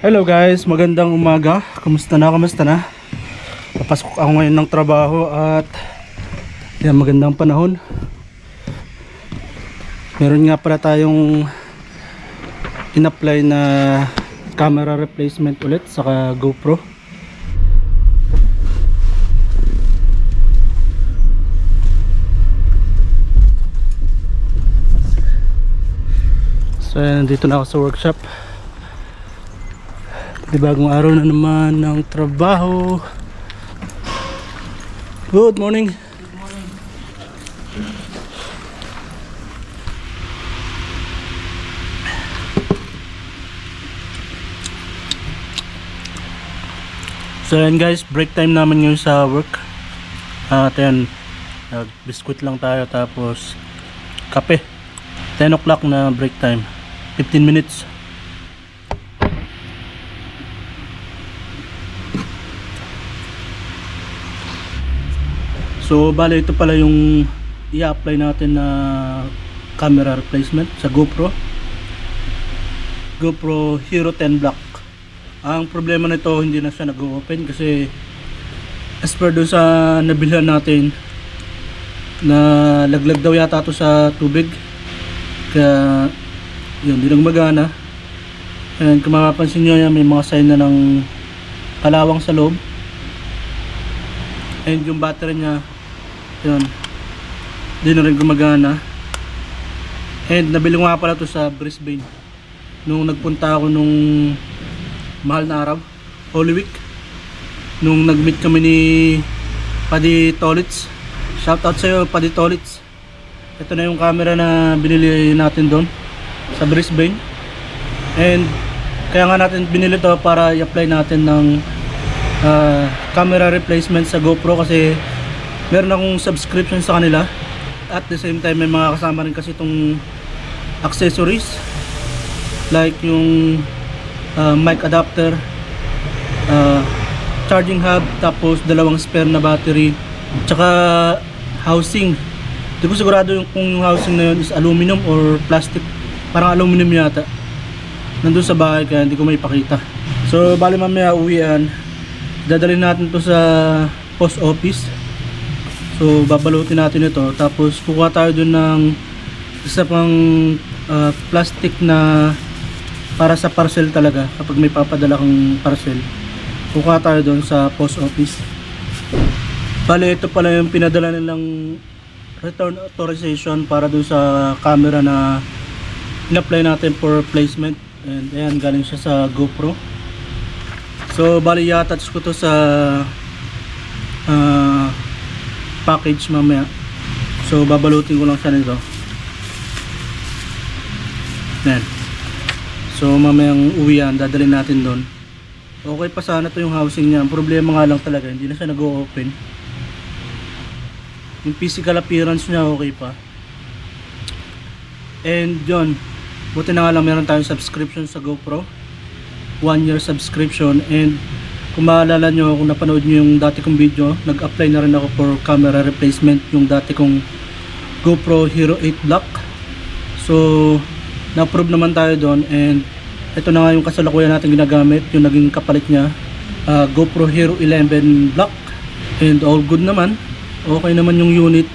Hello guys, magandang umaga. Kamusta na? Kamusta na? Papasok ako ngayon ng trabaho at yan magandang panahon. Meron nga pala tayong in-apply na camera replacement ulit saka GoPro. So nandito na ako sa workshop. Bagong araw na naman ng trabaho. Good morning. So yan guys, break time namin ngayon sa work. At yan, nag-biscuit lang tayo tapos kape. 10 o'clock na break time. 15 minutes. So bale ito pala yung i-apply natin na camera replacement sa GoPro. GoPro Hero 10 Black. Ang problema nito hindi na siya nag-open kasi as per doon sa nabilhan natin na laglag daw yata to sa tubig. Kaya yun, hindi nang magana. And kung mapapansin nyo yan, may mga sign na ng kalawang sa loob. And yung battery niya, yun, hindi na rin gumagana. And nabili ko nga pala to sa Brisbane. Nung nagpunta ako nung mahal na araw, Holy Week. Nung nag-meet kami ni Paddy Tolitz. Shoutout sa'yo, Paddy Tolitz. Ito na yung camera na binili natin doon sa Brisbane. And kaya nga natin binili to para i-apply natin ng ah, camera replacement sa GoPro kasi meron akong subscription sa kanila. At the same time may mga kasama rin kasi itong accessories like yung ah, mic adapter, ah, charging hub, tapos dalawang spare na battery, tsaka housing. Di ko sigurado yung kung yung housing na yun is aluminum or plastic. Parang aluminum yata. Nandun sa bahay kaya hindi ko may pakita. So bali mamaya uwian. Dadalhin natin to sa post office. So babalutin natin ito. Tapos kukuha tayo dun ng isa pang ah, plastic na para sa parcel talaga kapag may papadala kang parcel. Kukuha tayo dun sa post office. Bale ito pala yung pinadala nilang return authorization para dun sa camera na in-apply natin for placement and ayan galing siya sa GoPro so bali i-attach ko to sa ah, package mamaya. So babalutin ko lang siya nito. Ayan. So mamayang uwian dadalhin natin doon. Okay pa sana to yung housing niya. Problema nga lang talaga hindi na siya nag-o-open. Yung physical appearance niya okay pa. And yun. Buti na nga lang meron tayong subscription sa GoPro. One year subscription. And kung maalala nyo kung napanood nyo yung dati kong video nag-apply na rin ako for camera replacement yung dati kong GoPro Hero 8 Black. So na-approve naman tayo doon and ito na nga yung kasalukuyan natin ginagamit yung naging kapalit niya ah, GoPro Hero 11 Black. And all good naman. Okay naman yung unit.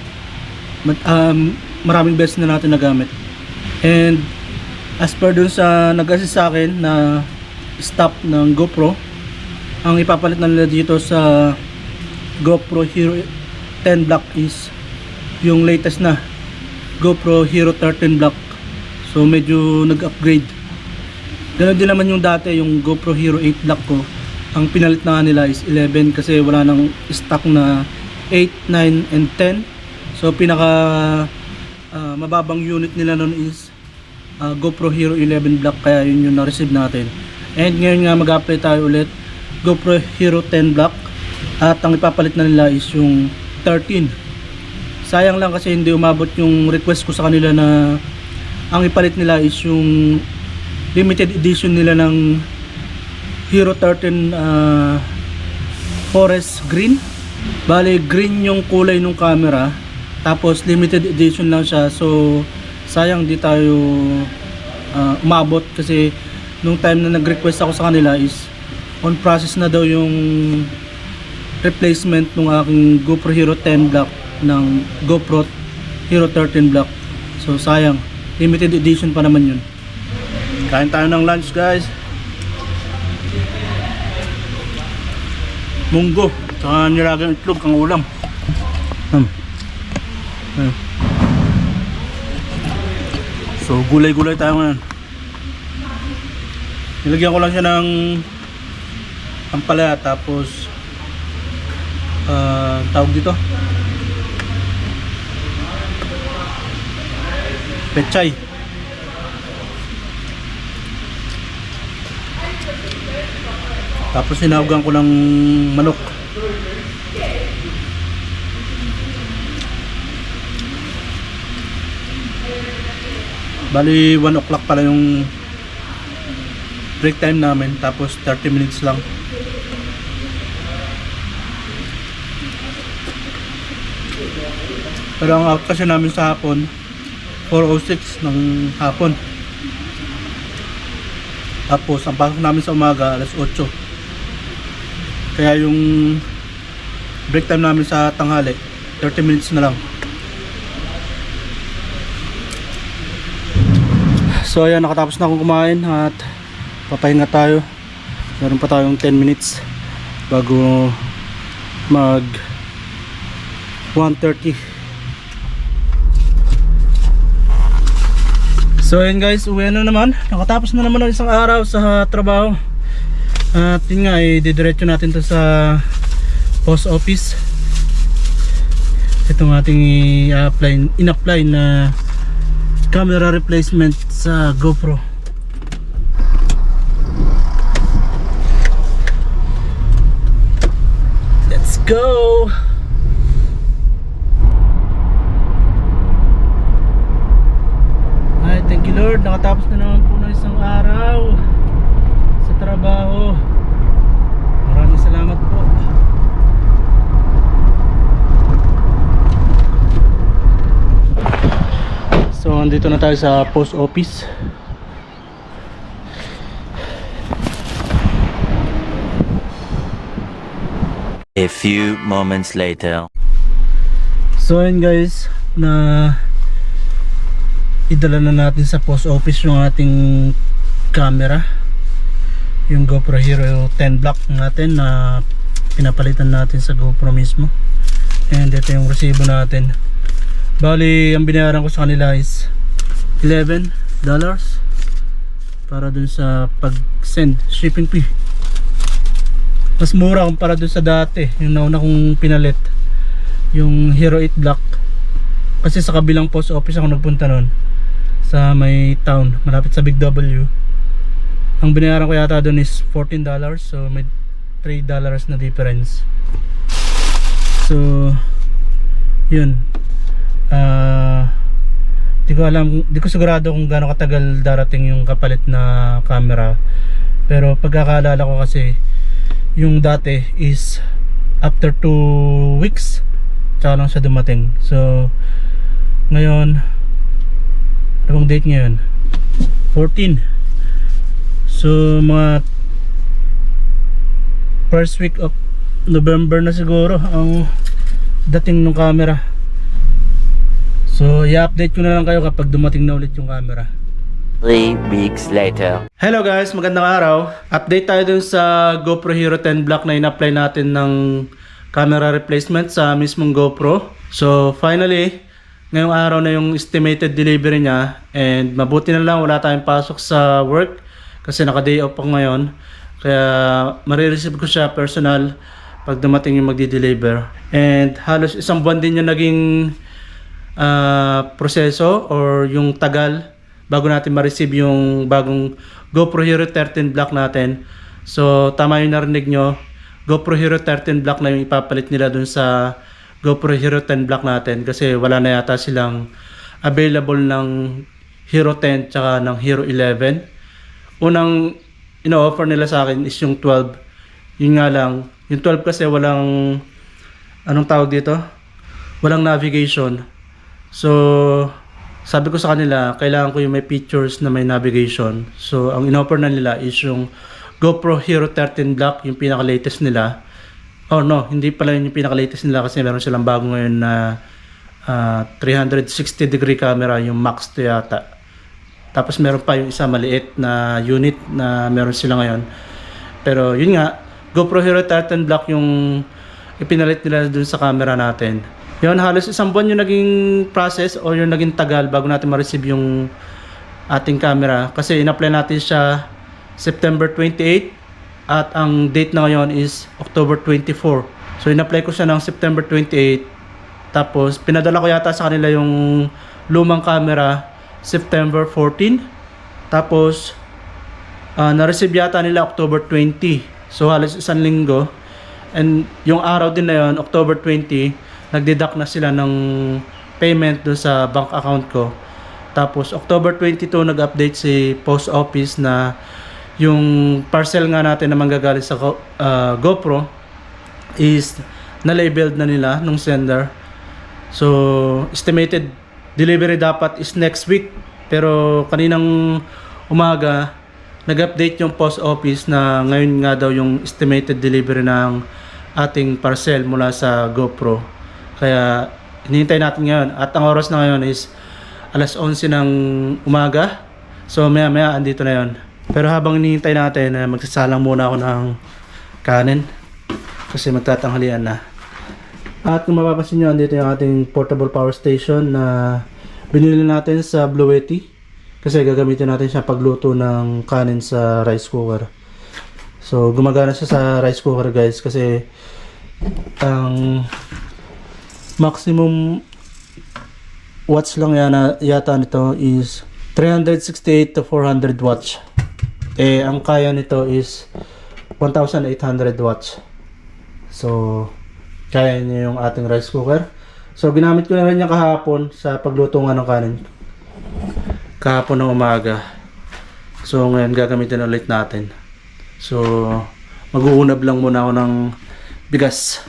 Mat, um, maraming beses na natin nagamit. And as per dun sa nag-assist sa akin na stop ng GoPro ang ipapalit na nila dito sa GoPro Hero 10 Black is yung latest na GoPro Hero 13 Black. So medyo nag-upgrade. Ganon din naman yung dati yung GoPro Hero 8 Black ko. Ang pinalit na nila is 11 kasi wala nang stock na 8, 9, and 10 so pinaka ah, mababang unit nila nun is ah, GoPro Hero 11 Black. Kaya yun yung na-receive natin. And ngayon nga mag-apply tayo ulit GoPro Hero 10 Black. At ang ipapalit na nila is yung 13 sayang lang kasi hindi umabot yung request ko sa kanila na ang ipalit nila is yung limited edition nila ng Hero 13 ah, Forest Green. Bali green yung kulay ng camera tapos limited edition lang siya. So sayang di tayo ah, umabot kasi nung time na nag-request ako sa kanila is on process na daw yung replacement ng aking GoPro Hero 10 Black ng GoPro Hero 13 Black. So sayang, limited edition pa naman yun. Kain tayo ng lunch guys. Munggo, tsaka nilagang itlog ang ulam. Hmm. Hmm. So gulay-gulay tayo ngayon. Nilagyan ko lang siya ng ampalaya tapos ah, tawag dito? Pechay. Tapos sinahugan ko ng manok. Bali 1 o'clock pala yung break time namin tapos 30 minutes lang pero ang out kasi namin sa hapon 4.06 ng hapon. Tapos ang pasok namin sa umaga alas 8 kaya yung break time namin sa tanghali 30 minutes na lang. So ayan nakatapos na akong kumain at papahinga tayo. Meron pa tayong 10 minutes bago mag 1.30 So ayun guys, uwi na naman. Nakatapos na naman ng isang araw sa trabaho. At yun nga, eh, didiretso natin to sa post office. Itong ating i-apply, in-apply na camera replacement sa GoPro. Let's go! Lord. Nakatapos na naman po ng isang araw sa trabaho. Maraming salamat po. So, andito na tayo sa post office. A few moments later. So, ayun guys, na idala na natin sa post office yung ating camera. Yung GoPro Hero 10 Black natin na pinapalitan natin sa GoPro mismo. And ito yung resibo natin. Bali ang binayaran ko sa kanila is 11 dollars para dun sa pag send shipping fee. Mas mura kumpara dun sa dati yung nauna kong pinalit yung Hero 8 Black kasi sa kabilang post office ako nagpunta nun sa may town malapit sa Big W. Ang binayaran ko yata doon is 14 dollars so may 3 dollars na difference. So yun. Ah di ko alam di ko sigurado kung gaano katagal darating yung kapalit na camera. Pero pagkakaalala ko kasi yung dati is after 2 weeks tsaka lang siya dumating. So ngayon ano bang date ngayon 14 so mga first week of November na siguro ang dating ng camera so i-update ko na lang kayo kapag dumating na ulit yung camera Three weeks later. Hello guys, magandang araw. Update tayo dun sa GoPro Hero 10 Black na in-apply natin ng camera replacement sa mismong GoPro. So finally, ngayong araw na yung estimated delivery niya and mabuti na lang wala tayong pasok sa work kasi naka-day off ako ngayon. Kaya marireceive ko siya personal pag dumating yung magdi-deliver. And halos isang buwan din yung naging ah, proseso or yung tagal bago natin ma-receive yung bagong GoPro Hero 13 Black natin. So tama yung narinig nyo, GoPro Hero 13 Black na yung ipapalit nila dun sa GoPro Hero 10 Black natin kasi wala na yata silang available ng Hero 10 tsaka ng Hero 11. Unang ino-offer nila sa akin is yung 12. Yun nga lang, yung 12 kasi walang anong tawag dito? Walang navigation. So sabi ko sa kanila, kailangan ko yung may pictures na may navigation. So, ang inoffer na nila is yung GoPro Hero 13 Black, yung pinaka-latest nila. Oh no, hindi pala yun yung pinaka-latest nila kasi meron silang bago ngayon na ah, 360 degree camera, yung Max to yata. Tapos meron pa yung isa maliit na unit na meron sila ngayon. Pero yun nga, GoPro Hero 13 Black yung ipinalit nila dun sa camera natin. Yun, halos isang buwan yung naging process o yung naging tagal bago natin ma-receive yung ating camera. Kasi in-apply natin siya September 28 at ang date na ngayon is October 24. So in-apply ko siya ng September 28 tapos pinadala ko yata sa kanila yung lumang camera September 14. Tapos ah, na-receive yata nila October 20. So halos isang linggo. And yung araw din na yon, October 20, nagdeduct na sila ng payment do sa bank account ko. Tapos October 22 nag-update si post office na yung parcel nga natin na manggagaling sa ah, GoPro is na-labeled na nila nung sender. So, estimated delivery dapat is next week. Pero kaninang umaga, nag-update yung post office na ngayon nga daw yung estimated delivery ng ating parcel mula sa GoPro. Kaya hinihintay natin ngayon. At ang oras na ngayon is alas 11 ng umaga. So maya maya andito na yon. Pero habang hinihintay natin, eh, magsasalang muna ako ng kanin. Kasi magtatanghalian na. At kung mapapansin nyo, andito yung ating portable power station na binili natin sa Blue Yeti. Kasi gagamitin natin siya pagluto ng kanin sa rice cooker. So, gumagana siya sa rice cooker guys kasi ang maximum watts lang yana, yata nito is 368 to 400 watts. Eh, ang kaya nito is 1,800 watts. So, kaya niya yung ating rice cooker. So, ginamit ko na rin niya kahapon sa pagluto ng kanin. Kahapon ng umaga. So, ngayon gagamitin ulit natin. So, mag-uunab lang muna ako ng bigas.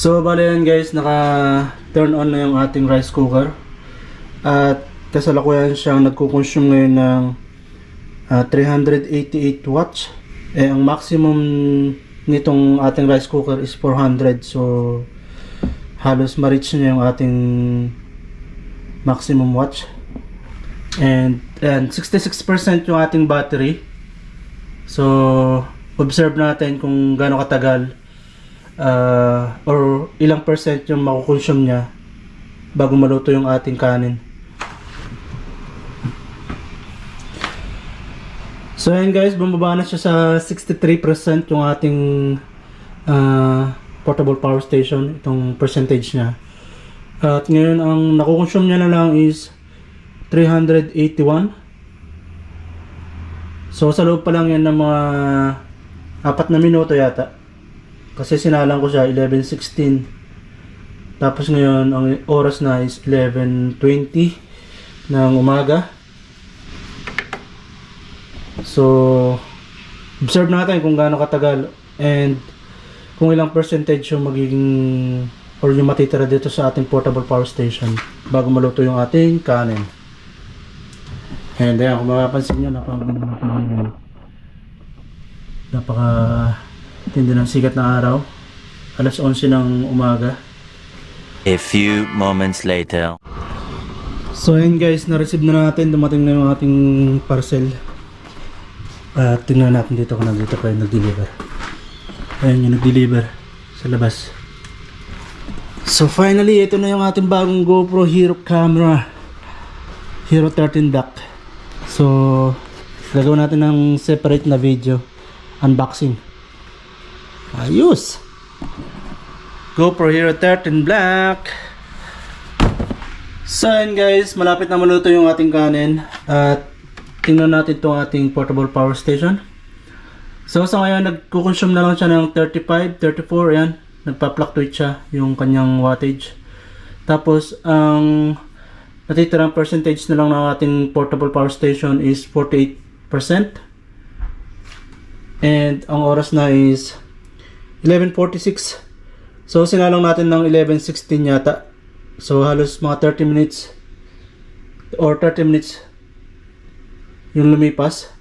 So, bale yan guys, naka-turn on na yung ating rice cooker. At kasalukuyan siyang nagkukonsume ngayon ng ah, 388 watts. Eh, ang maximum nitong ating rice cooker is 400. So, halos ma-reach niya yung ating maximum watts. And, and 66% yung ating battery. So, observe natin kung gaano katagal uh, or ilang percent yung makukonsume niya bago maluto yung ating kanin. So ayan guys, bumaba na siya sa 63% yung ating uh, portable power station, itong percentage niya. At ngayon ang nakukonsume niya na lang is 381. So sa loob pa lang yan ng mga apat na minuto yata. Kasi sinalang ko siya 11.16. Tapos ngayon, ang oras na is 11.20 ng umaga. So, observe natin kung gaano katagal and kung ilang percentage yung magiging or yung matitira dito sa ating portable power station bago maluto yung ating kanin. And ayan, kung mapapansin nyo, napaka napaka tindi ng sikat ng araw. Alas 11 ng umaga. A few moments later. So ayun guys, na-receive na natin. Dumating na yung ating parcel. At tingnan natin dito kung nandito pa yung nag-deliver. Ayun yung nag-deliver sa labas. So finally, ito na yung ating bagong GoPro Hero camera. Hero 13 Black. So, Gagawin natin ng separate na video. Unboxing. Ayos! GoPro Hero 13 Black. So yun guys, malapit na maluto yung ating kanin. At tingnan natin itong ating portable power station. So sa ngayon, nagkukonsume na lang siya ng 35, 34, yan. Nagpa-fluctuate siya yung kanyang wattage. Tapos, ang natitirang percentage na lang ng ating portable power station is 48%. And ang oras na is 11.46. So, sinalang natin ng 11.16 yata. So, halos mga 30 minutes or 30 minutes yung lumipas.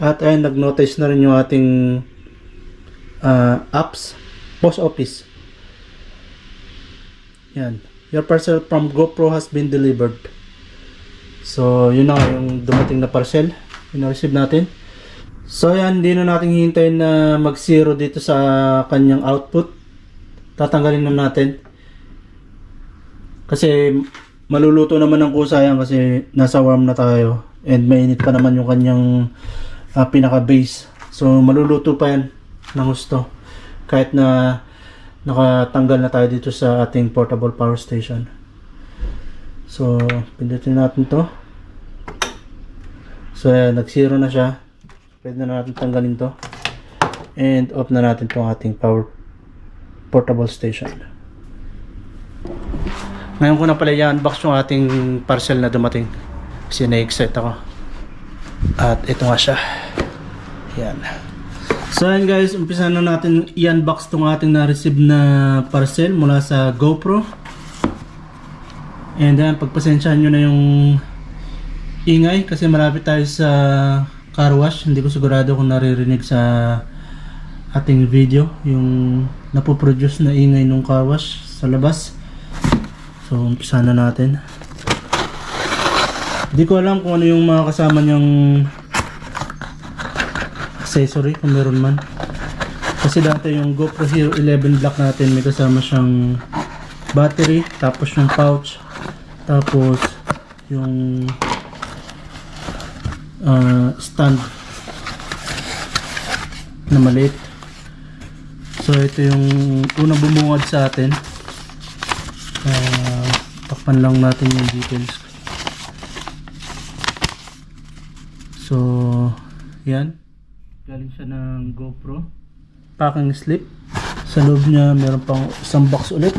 At ayun, nag-notice na rin yung ating ah, apps. Post office. Yan. Your parcel from GoPro has been delivered. So, yun na yung dumating na parcel. Yung na-receive natin. So, yan. Hindi na natin hihintayin na mag-zero dito sa kanyang output. Tatanggalin na natin. Kasi maluluto naman ng kusayang kasi nasa warm na tayo. And mainit pa naman yung kanyang ah, pinaka-base. So, maluluto pa yan ng gusto. Kahit na nakatanggal na tayo dito sa ating portable power station. So, pindutin natin to. So, nag-zero na siya. Pwede na natin tanggalin to. And off na natin tong ating power portable station. Ngayon ko na pala i-unbox yung ating parcel na dumating. Kasi na-excite ako. At ito nga siya. Yan. So ayan guys, umpisa na natin i-unbox tong ating na-receive na parcel mula sa GoPro. And then, pagpasensyahan nyo na yung ingay kasi malapit tayo sa car wash. Hindi ko sigurado kung naririnig sa ating video yung napoproduce na ingay ng car wash sa labas. So, umpisa na natin. Hindi ko alam kung ano yung mga kasama niyang accessory kung meron man. Kasi dati yung GoPro Hero 11 Black natin may kasama siyang battery, tapos yung pouch, tapos yung ah, stand na maliit. So ito yung unang bumungad sa atin. Uh, takpan lang natin yung details. So, yan. Galing siya ng GoPro. Packing slip. Sa loob niya, meron pang isang box ulit.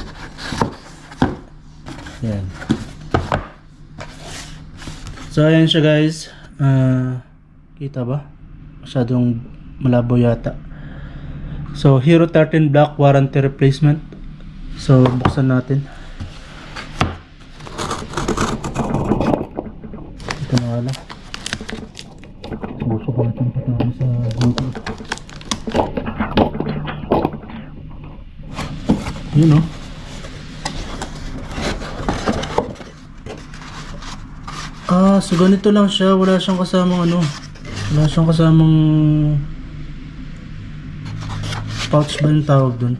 Yan. So, ayan siya guys. Ah, kita ba? Masyadong malabo yata. So, Hero 13 Black Warranty Replacement. So, buksan natin. Ito na lang. Busok natin patama sa Google. Yun oh. Ah, so ganito lang siya. Wala siyang kasamang ano. Wala siyang kasamang pouch ba yung tawag dun?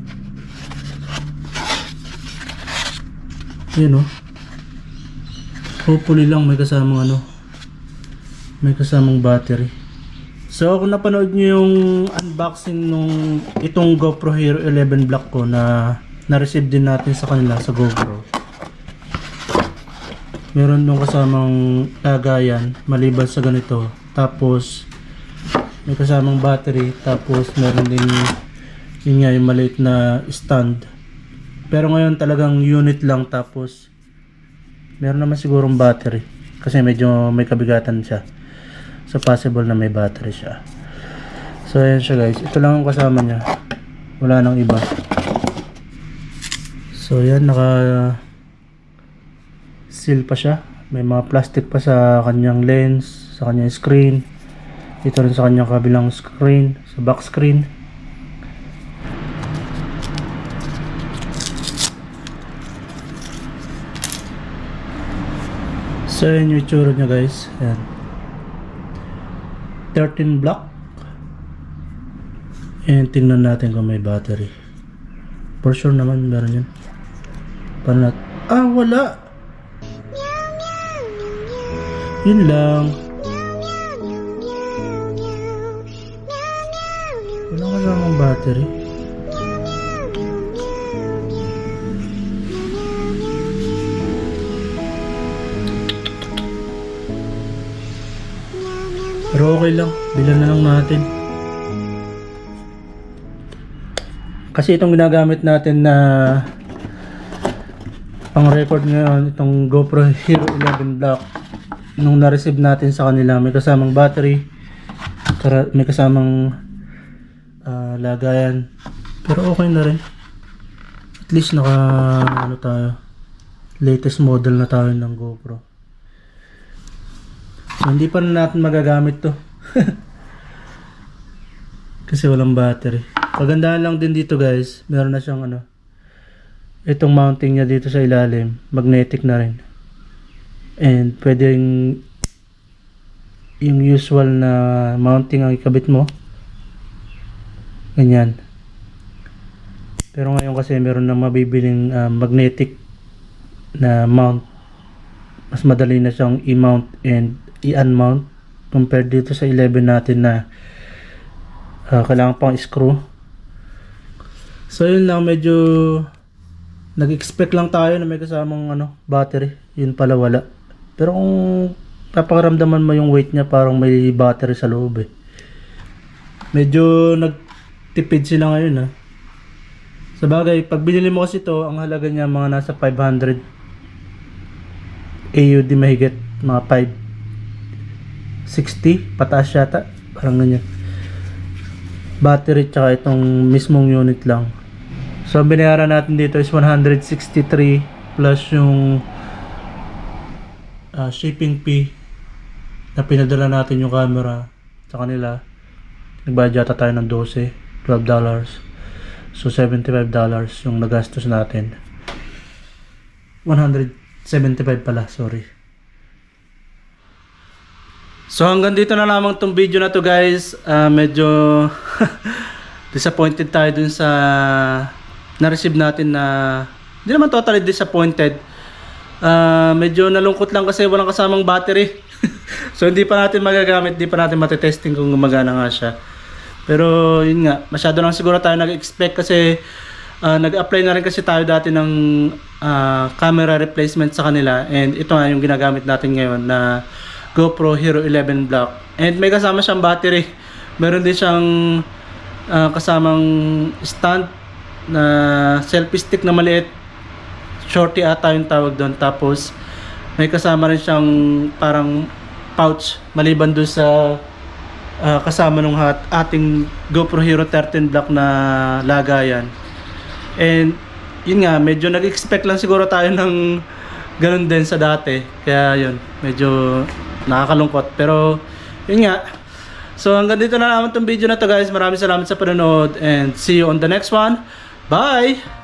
Yun oh. Hopefully lang may kasamang ano. May kasamang battery. So kung napanood nyo yung unboxing nung itong GoPro Hero 11 Black ko na na-receive din natin sa kanila sa GoPro. Meron nung kasamang lagayan maliban sa ganito. Tapos may kasamang battery. Tapos meron din yun nga yung maliit na stand. Pero ngayon talagang unit lang tapos meron naman sigurong battery. Kasi medyo may kabigatan siya. So possible na may battery siya. So ayan siya guys. Ito lang ang kasama niya. Wala nang iba. So yan naka seal pa siya. May mga plastic pa sa kanyang lens, sa kanyang screen. Dito rin sa kanyang kabilang screen, sa back screen. So yun yung itsura niya guys. Ayan. 13 block. And tingnan natin kung may battery. For sure naman meron yun. Paano nat- Ah, wala! Yun lang. Wala ka lang ang battery. Pero okay lang, bilan na lang natin. Kasi itong ginagamit natin na pang record ngayon, itong GoPro Hero 11 Black nung na-receive natin sa kanila, may kasamang battery, may kasamang ah, lagayan. Pero okay na rin. At least naka ano tayo, latest model na tayo ng GoPro. So, hindi pa na natin magagamit to. Kasi walang battery. Pagandahan lang din dito guys, meron na siyang ano, itong mounting niya dito sa ilalim, magnetic na rin. And pwedeng yung usual na mounting ang ikabit mo. Ganyan. Pero ngayon kasi meron na mabibiling ah, magnetic na mount. Mas madali na siyang i-mount and i-unmount compared dito sa 11 natin na ah, kailangan pang screw. So yun lang medyo nag-expect lang tayo na may kasamang ano, battery. Yun pala wala. Pero kung papakaramdaman mo yung weight niya parang may battery sa loob eh. Medyo nagtipid sila ngayon ha. Sa bagay, pag binili mo kasi ito, ang halaga niya mga nasa 500 AUD mahigit, mga 560 pataas yata, parang ganyan. Battery tsaka itong mismong unit lang. So, binayaran natin dito is 163 plus yung ah, shipping fee na pinadala natin yung camera sa kanila. Nagbayad yata tayo ng 12, 12 dollars. So, 75 dollars yung nagastos natin. 175 pala, sorry. So hanggang dito na lamang tong video na to guys. Ah, medyo disappointed tayo dun sa na-receive natin na hindi naman totally disappointed. Ah, medyo nalungkot lang kasi walang kasamang battery. so hindi pa natin magagamit, hindi pa natin matetesting kung gumagana nga siya. Pero yun nga, masyado lang siguro tayo nag-expect kasi ah, nag-apply na rin kasi tayo dati ng ah, camera replacement sa kanila and ito nga yung ginagamit natin ngayon na GoPro Hero 11 Black. And may kasama siyang battery. Meron din siyang ah, kasamang stand na selfie stick na maliit. Shorty ata yung tawag doon. Tapos may kasama rin siyang parang pouch maliban doon sa ah, kasama nung hat, ating GoPro Hero 13 Black na lagayan. And yun nga, medyo nag-expect lang siguro tayo ng ganun din sa dati. Kaya yun, medyo nakakalungkot. Pero yun nga. So hanggang dito na naman tong video na to guys. Maraming salamat sa panonood and see you on the next one. Bye!